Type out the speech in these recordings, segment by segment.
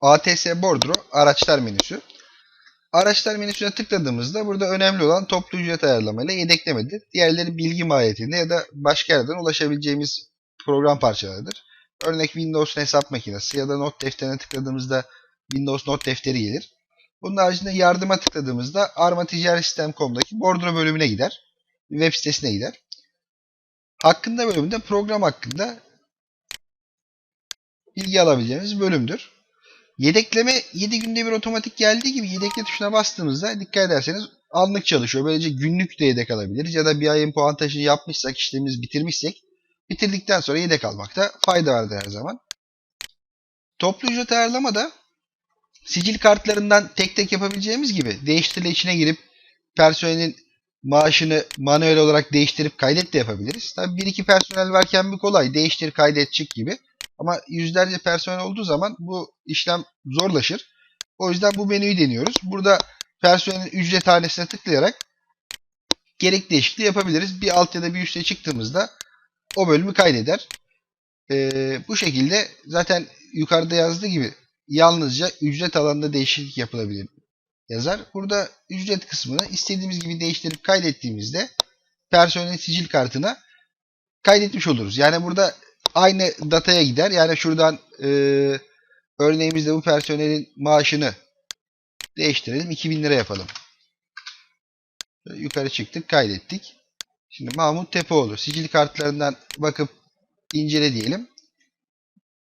ATS Bordro araçlar menüsü. Araçlar menüsüne tıkladığımızda burada önemli olan toplu ücret ayarlama ile yedeklemedir. Diğerleri bilgi mahiyetinde ya da başka yerden ulaşabileceğimiz program parçalarıdır. Örnek Windows'un hesap makinesi ya da not defterine tıkladığımızda Windows not defteri gelir. Bunun haricinde yardıma tıkladığımızda armaticaristem.com'daki Bordro bölümüne gider. Web sitesine gider. Hakkında bölümünde program hakkında bilgi alabileceğiniz bölümdür. Yedekleme 7 günde bir otomatik geldiği gibi yedekle tuşuna bastığımızda dikkat ederseniz anlık çalışıyor. Böylece günlük de yedek alabiliriz. Ya da bir ayın puantajını yapmışsak, işlemimizi bitirmişsek bitirdikten sonra yedek almakta fayda vardır her zaman. Toplu ücret ayarlama da sicil kartlarından tek tek yapabileceğimiz gibi değiştirle içine girip personelin maaşını manuel olarak değiştirip kaydet de yapabiliriz. Tabii bir iki personel varken bir kolay. Değiştir, kaydet, çık gibi. Ama yüzlerce personel olduğu zaman bu işlem zorlaşır. O yüzden bu menüyü deniyoruz. Burada personelin ücret hanesine tıklayarak gerekli değişikliği yapabiliriz. Bir alt ya da bir üste çıktığımızda o bölümü kaydeder. Ee, bu şekilde zaten yukarıda yazdığı gibi yalnızca ücret alanında değişiklik yapılabilir yazar. Burada ücret kısmını istediğimiz gibi değiştirip kaydettiğimizde personelin sicil kartına kaydetmiş oluruz. Yani burada aynı dataya gider. Yani şuradan e, örneğimizde bu personelin maaşını değiştirelim. 2000 lira yapalım. Yukarı çıktık kaydettik. Şimdi Mahmut Tepeoğlu sicil kartlarından bakıp incele diyelim.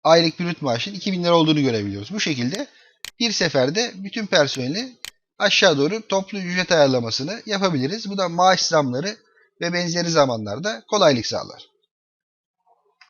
Aylık brüt maaşın 2000 lira olduğunu görebiliyoruz. Bu şekilde bir seferde bütün personeli aşağı doğru toplu ücret ayarlamasını yapabiliriz. Bu da maaş zamları ve benzeri zamanlarda kolaylık sağlar.